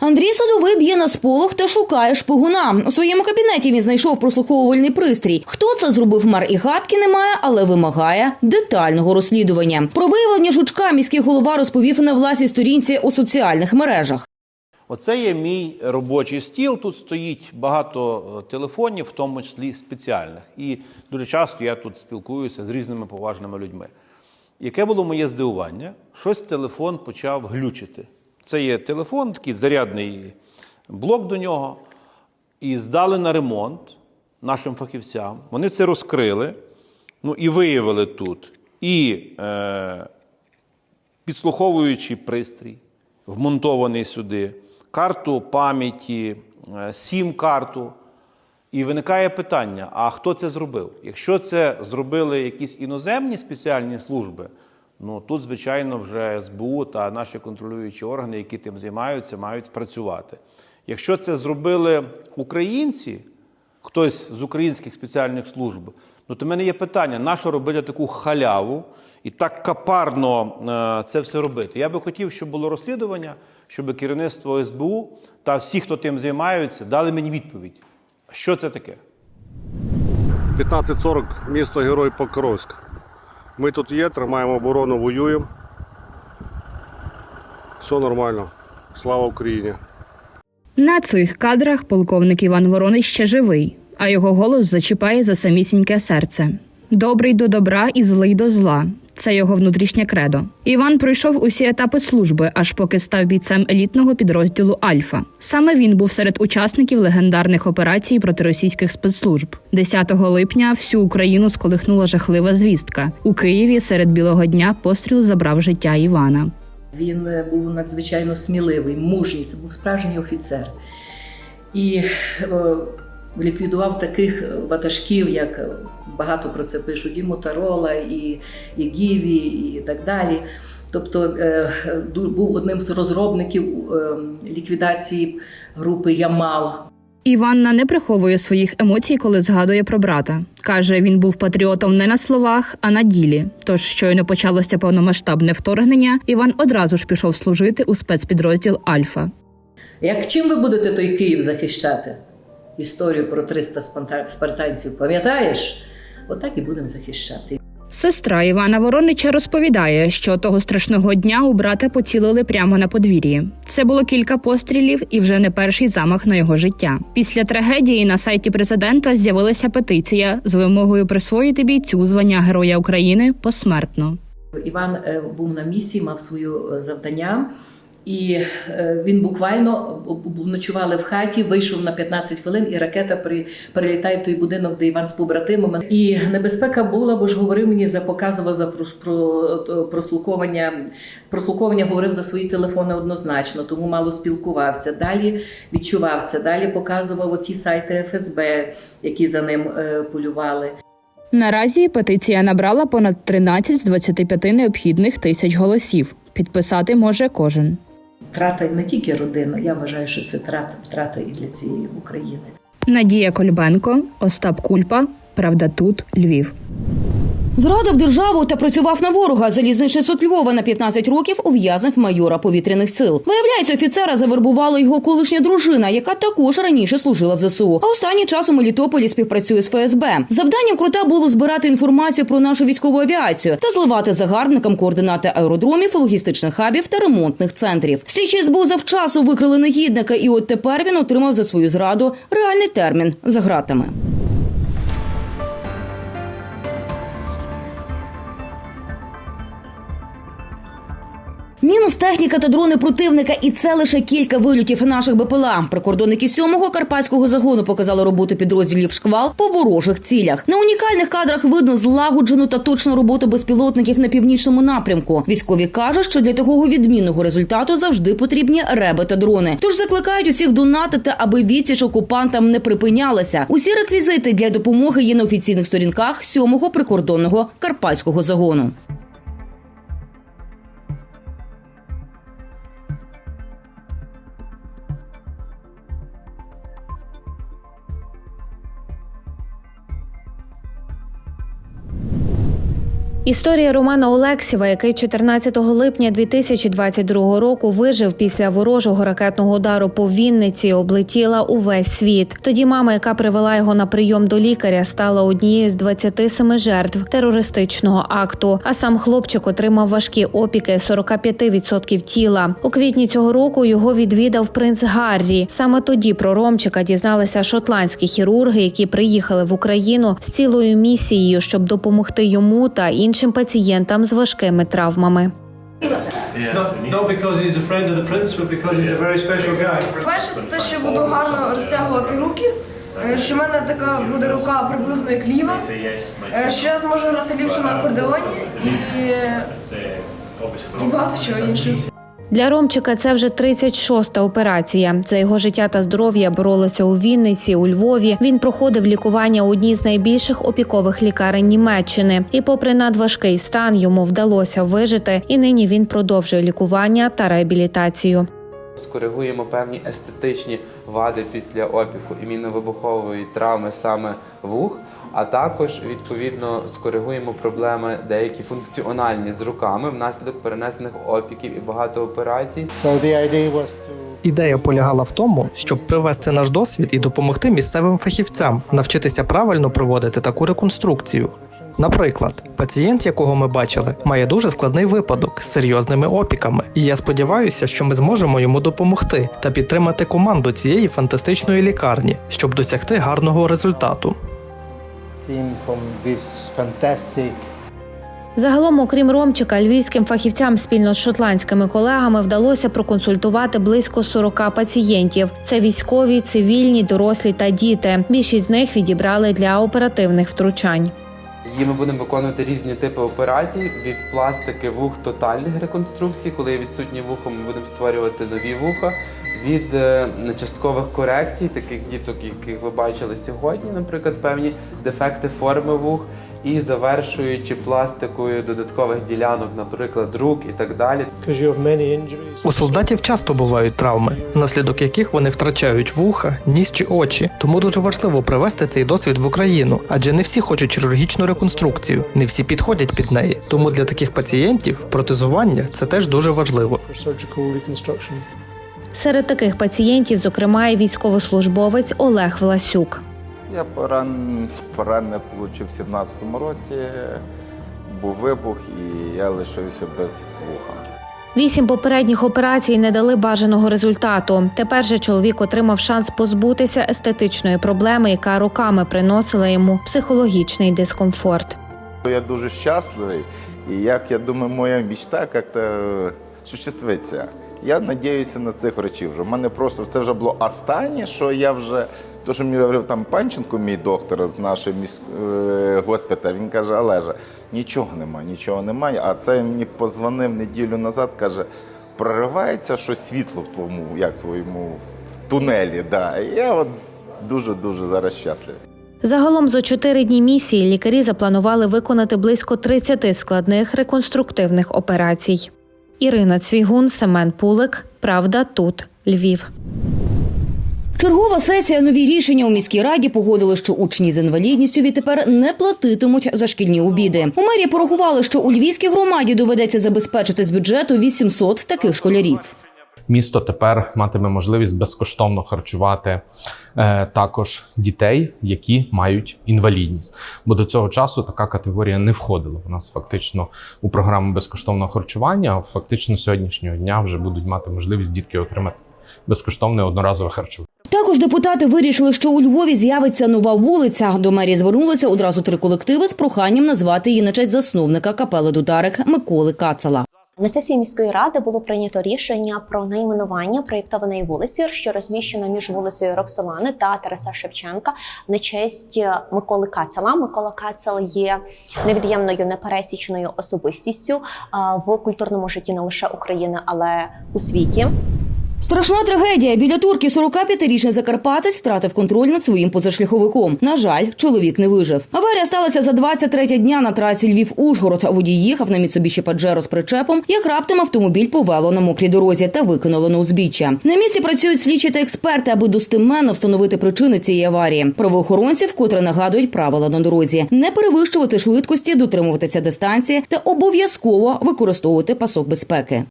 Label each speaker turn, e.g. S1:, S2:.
S1: Андрій Садовий б'є на сполох та шукає шпигуна. У своєму кабінеті він знайшов прослуховувальний пристрій. Хто це зробив мер і гадки немає, але вимагає детального розслідування. Про виявлення жучка міський голова розповів на власній сторінці у соціальних мережах.
S2: Оце є мій робочий стіл. Тут стоїть багато е, телефонів, в тому числі спеціальних. І дуже часто я тут спілкуюся з різними поважними людьми. Яке було моє здивування? Щось телефон почав глючити. Це є телефон, такий зарядний блок до нього, і здали на ремонт нашим фахівцям. Вони це розкрили, ну і виявили тут і е, підслуховуючий пристрій, вмонтований сюди, карту пам'яті, е, сім-карту. І виникає питання: а хто це зробив? Якщо це зробили якісь іноземні спеціальні служби, ну тут, звичайно, вже СБУ та наші контролюючі органи, які тим займаються, мають спрацювати. Якщо це зробили українці, хтось з українських спеціальних служб, ну то в мене є питання: на що робити таку халяву і так капарно е, це все робити? Я би хотів, щоб було розслідування, щоб керівництво СБУ та всі, хто тим займаються, дали мені відповідь. Що це таке?
S3: 15.40 місто Герой Покровськ. Ми тут є, тримаємо оборону, воюємо. Все нормально. Слава Україні!
S4: На цих кадрах полковник Іван Ворони ще живий, а його голос зачіпає за самісіньке серце. Добрий до добра і злий до зла. Це його внутрішнє кредо. Іван пройшов усі етапи служби, аж поки став бійцем елітного підрозділу Альфа. Саме він був серед учасників легендарних операцій проти російських спецслужб. 10 липня всю Україну сколихнула жахлива звістка. У Києві серед білого дня постріл забрав життя Івана.
S5: Він е, був надзвичайно сміливий, мужній, це був справжній офіцер. І е, ліквідував таких ватажків, як е, багато про це пишуть, і Моторола, і, і Гіві, і так далі. Тобто е, був одним з розробників е, ліквідації групи Ямал.
S4: Іванна не приховує своїх емоцій, коли згадує про брата. Каже, він був патріотом не на словах, а на ділі. Тож щойно почалося повномасштабне вторгнення. Іван одразу ж пішов служити у спецпідрозділ Альфа.
S5: Як чим ви будете той Київ захищати? Історію про 300 спартанців пам'ятаєш? Отак і будемо захищати.
S4: Сестра Івана Воронича розповідає, що того страшного дня у брата поцілили прямо на подвір'ї. Це було кілька пострілів і вже не перший замах на його життя. Після трагедії на сайті президента з'явилася петиція з вимогою присвоїти бійцю звання Героя України посмертно.
S5: Іван е, був на місії, мав своє е, завдання, і е, він буквально ночували в хаті, вийшов на 15 хвилин, і ракета при, перелітає в той будинок, де Іван з побратимами. І небезпека була, бо ж говорив мені за показував за про, про прослуховування. Прослуховування говорив за свої телефони однозначно, тому мало спілкувався. Далі відчував це. Далі показував оті сайти ФСБ, які за ним е, полювали.
S4: Наразі петиція набрала понад 13 з 25 необхідних тисяч голосів. Підписати може кожен.
S5: Втрата не тільки родина, я вважаю, що це втрата, втрата і для цієї України.
S4: Надія Кольбенко, Остап Кульпа. Правда, тут Львів.
S1: Зрадив державу та працював на ворога. Залізничний суд Львова на 15 років ув'язнив майора повітряних сил. Виявляється, офіцера завербувала його колишня дружина, яка також раніше служила в ЗСУ. А останнім часом у Мелітополі співпрацює з ФСБ. Завданням крута було збирати інформацію про нашу військову авіацію та зливати загарбникам координати аеродромів, логістичних хабів та ремонтних центрів. Слідчі СБУ завчасу викрили негідника, і от тепер він отримав за свою зраду реальний термін за гратами. Техніка та дрони противника, і це лише кілька вильотів наших БПЛА. Прикордонники 7-го карпатського загону показали роботу підрозділів шквал по ворожих цілях. На унікальних кадрах видно злагоджену та точну роботу безпілотників на північному напрямку. Військові кажуть, що для такого відмінного результату завжди потрібні реби та дрони. Тож закликають усіх донатити, аби відсіч окупантам не припинялася. Усі реквізити для допомоги є на офіційних сторінках 7-го прикордонного карпатського загону.
S6: Історія Романа Олексєва, який 14 липня 2022 року вижив після ворожого ракетного удару по Вінниці, облетіла увесь світ. Тоді мама, яка привела його на прийом до лікаря, стала однією з 27 жертв терористичного акту. А сам хлопчик отримав важкі опіки 45% тіла. У квітні цього року його відвідав принц Гаррі. Саме тоді про Ромчика дізналися шотландські хірурги, які приїхали в Україну з цілою місією, щоб допомогти йому та іншим пацієнтам з важкими травмами.
S7: Перше, це те, що буду гарно розтягувати руки, е, що в мене така буде рука приблизно як ліва, е, що я зможу грати ліпше на акордеоні і, і багато чого іншого.
S6: Для Ромчика це вже 36-та операція. За його життя та здоров'я боролися у Вінниці, у Львові. Він проходив лікування у одній з найбільших опікових лікарень Німеччини. І, попри надважкий стан, йому вдалося вижити, і нині він продовжує лікування та реабілітацію.
S8: Скоригуємо певні естетичні вади після опіку іміновибухової травми саме вух, а також відповідно скоригуємо проблеми деякі функціональні з руками внаслідок перенесених опіків і багато операцій.
S9: Ідея полягала в тому, щоб привести наш досвід і допомогти місцевим фахівцям навчитися правильно проводити таку реконструкцію. Наприклад, пацієнт, якого ми бачили, має дуже складний випадок з серйозними опіками, і я сподіваюся, що ми зможемо йому допомогти та підтримати команду цієї фантастичної лікарні, щоб досягти гарного результату.
S6: Загалом, окрім Ромчика, львівським фахівцям спільно з шотландськими колегами вдалося проконсультувати близько 40 пацієнтів. Це військові, цивільні, дорослі та діти. Більшість з них відібрали для оперативних втручань.
S8: Її ми будемо виконувати різні типи операцій від пластики вух тотальних реконструкцій, коли є відсутнє вухо, ми будемо створювати нові вуха. Від е, часткових корекцій, таких діток, яких ви бачили сьогодні, наприклад, певні дефекти форми вух, і завершуючи пластикою додаткових ділянок, наприклад, рук і так далі.
S9: У солдатів часто бувають травми, внаслідок яких вони втрачають вуха, ніс чи очі. Тому дуже важливо привести цей досвід в Україну, адже не всі хочуть хірургічну реконструкцію, не всі підходять під неї. Тому для таких пацієнтів протезування це теж дуже важливо.
S6: Серед таких пацієнтів, зокрема, і військовослужбовець Олег Власюк.
S10: Я поран, поранення отримав в 17-му році. Був вибух і я лишився без вуха.
S6: Вісім попередніх операцій не дали бажаного результату. Тепер же чоловік отримав шанс позбутися естетичної проблеми, яка роками приносила йому психологічний дискомфорт.
S10: Я дуже щасливий, і як я думаю, моя мечта як-то осуществиться. Я надіюся на цих врачів. вже. У мене просто це вже було останнє, що я вже. То, що мені говорив там Панченко, мій доктор з нашої місь... е, госпіталю, він каже, Олеже, нічого немає, нічого немає. А це мені позвонив неділю назад, каже, проривається щось світло в твоєму, як своєму тунелі. Да. Я от дуже-дуже зараз щасливий.
S6: Загалом за чотири дні місії лікарі запланували виконати близько 30 складних реконструктивних операцій. Ірина Цвігун, Семен Пулик. Правда, тут Львів.
S1: Чергова сесія нові рішення у міській раді погодили, що учні з інвалідністю відтепер не платитимуть за шкільні обіди. У мерії порахували, що у львівській громаді доведеться забезпечити з бюджету 800 таких школярів.
S11: Місто тепер матиме можливість безкоштовно харчувати е, також дітей, які мають інвалідність. Бо до цього часу така категорія не входила. У нас фактично у програму безкоштовного харчування. Фактично сьогоднішнього дня вже будуть мати можливість дітки отримати безкоштовне одноразове харчування.
S1: Також депутати вирішили, що у Львові з'явиться нова вулиця. До мерії звернулися одразу три колективи з проханням назвати її на честь засновника капели Дударик Миколи Кацала.
S12: На сесії міської ради було прийнято рішення про найменування проєктованої вулиці, що розміщена між вулицею Роксолани та Тараса Шевченка на честь Миколи Кацала. Микола Кацал є невід'ємною непересічною особистістю в культурному житті не лише України, але у світі.
S1: Страшна трагедія. Біля турки 45-річний закарпатець втратив контроль над своїм позашляховиком. На жаль, чоловік не вижив. Аварія сталася за 23 дня на трасі Львів-Ужгород. Водій їхав на Міцубіші Паджеро з причепом, як раптом автомобіль повело на мокрій дорозі та викинуло на узбіччя. На місці працюють слідчі та експерти, аби достеменно встановити причини цієї аварії. Правоохоронці вкотре нагадують правила на дорозі: не перевищувати швидкості, дотримуватися дистанції та обов'язково використовувати пасок безпеки.